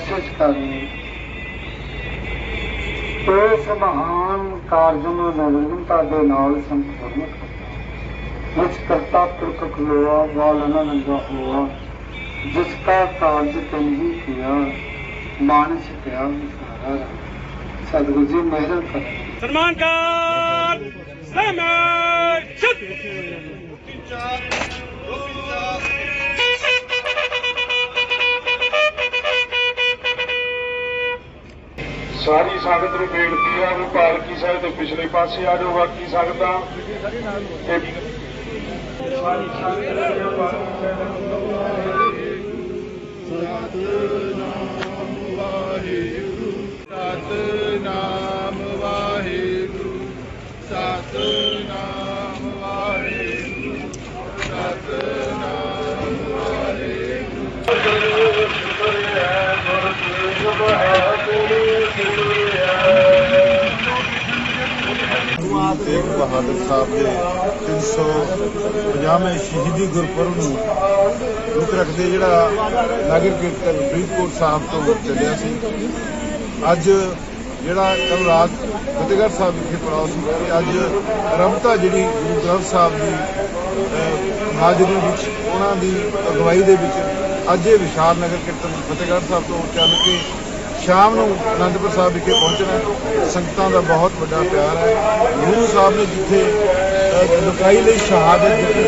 ਬਖਸ਼ਿਸ਼ ਕਰਨੀ ਇਸ ਮਹਾਨ ਕਾਰਜਮਾਂ ਦਾ ਦੇ ਨਾਲ ਸੰਪੂਰਨ ਜਿਸ ਕਰਤਾ ਪੁਰਖ ਖਲੋਆ ਵਾਲਨਾ ਨੰਗਾ ਹੋਆ। ਜਿਸ ਕਾ ਕਾਰਜ ਤੰਗੀ ਕੀਆ, ਮਾਨਸ ਪਿਆ ਵਿਸਾਰਾ ਸਤਿਗੁਰੂ ਜੀ, ਮਿਹਰ ਕਰ। ਸਨਮਾਨ ਕਰ ਸਮੇਂ ਚੁੱਪ ਸਾਰੀ ਸੰਗਤ ਨੂੰ ਬੇਨਤੀ ਆ ਵੀ ਪਾਲਕੀ ਸਾਹਿਬ ਤੋਂ ਪਿਛਲੇ ਪਾਸੇ ਆ ਜਾਓ, ਬਾਕੀ ਸੰਗਤਾਂ। ਸਾਰੀ ਸੰਗਤ ਨੂੰ ਪਾਲਕੀ ਸਾਹਿਬ ਬਹਾਦਰ ਸਾਹਿਬ ਦੇ 350ਵੇਂ ਸ਼ਹੀਦੀ ਗੁਰਪੁਰਬ ਨੂੰ ਮੁੱਖ ਰੱਖਦੇ ਜਿਹੜਾ ਨਗਰ ਕੀਰਤਨ ਫਰੀਦਕੋਟ ਸਾਹਿਬ ਤੋਂ ਚੱਲਿਆ ਸੀ। ਅੱਜ ਜਿਹੜਾ ਕੱਲ ਰਾਤ ਫਤਿਹਗੜ੍ਹ ਸਾਹਿਬ ਵਿਖੇ ਪੜਾਅ ਸੀ ਤੇ ਅੱਜ ਰਮਤਾ ਜਿਹੜੀ ਗੁਰੂ ਗ੍ਰੰਥ ਸਾਹਿਬ ਦੀ ਹਾਜ਼ਰੀ ਵਿੱਚ ਉਹਨਾਂ ਦੀ ਅਗਵਾਈ ਦੇ ਵਿੱਚ ਅੱਜ ਇਹ ਵਿਸ਼ਾਲ ਨਗਰ ਕੀਰਤਨ ਫਤਿਹਗੜ੍ਹ ਸਾਹਿਬ ਤੋਂ ਚੱਲ ਕੇ ਸ਼ਾਮ ਨੂੰ ਅਨੰਦਪੁਰ ਸਾਹਿਬ ਵਿਖੇ ਪਹੁੰਚਣਾ ਸੰਗਤਾਂ ਦਾ ਬਹੁਤ ਵੱਡਾ ਪਿਆਰ ਹੈ। ਗੁਰੂ ਸਾਹਿਬ ਨੇ ਜਿੱਥੇ ਅਹ, ਲੁਕਾਈ ਲਈ ਸ਼ਹਾਦਤ ਦਿੱਤੀ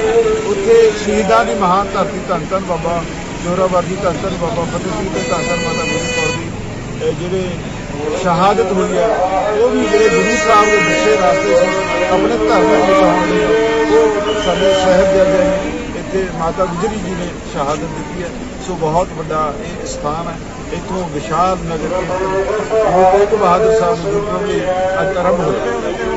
ਉੱਥੇ ਸ਼ਹੀਦਾਂ ਦੀ ਮਹਾਨ ਧਰਤੀ ਧੰਨ ਧੰਨ ਬਾਬਾ ਜੋਰਾਵਰ ਦੀ ਧੰਨ ਧੰਨ ਬਾਬਾ ਫਤਿਹ ਸਿੰਘ ਤੇ ਧੰਨ ਧੰਨ ਮਾਤਾ ਗੁਰੂ ਕੌਰ ਦੀ ਜਿਹੜੇ ਸ਼ਹਾਦਤ ਹੋਈ ਹੈ ਉਹ ਵੀ ਜਿਹੜੇ ਗੁਰੂ ਸਾਹਿਬ ਦੇ ਦੱਸੇ ਰਾਸਤੇ ਸੀ ਆਪਣੇ ਧਰਮ ਨੂੰ ਬਚਾਉਣ ਲਈ ਉਹ ਸਾਡੇ ਸਾਹਿਬਜ਼ਾਦੇ ਨੇ ਇੱਥੇ ਮਾਤਾ ਗੁਜਰੀ ਜੀ ਨੇ ਸ਼ਹਾਦਤ ਦਿੱਤੀ ਹੈ। ਸੋ ਬਹੁਤ ਵੱਡਾ ਇਹ ਸਥਾਨ ਹੈ। ਇੱਥੋਂ ਵਿਸ਼ਾਲ ਨਗਰ ਕੀਰਤਨ ਗੁਰੂ ਤੇਗ ਬਹਾਦਰ ਸਾਹਿਬ ਜੀ ਗੁਰਪੁਰਬ ਲਈ ਅੱਜ ਆਰੰਭ ਹੋਇਆ।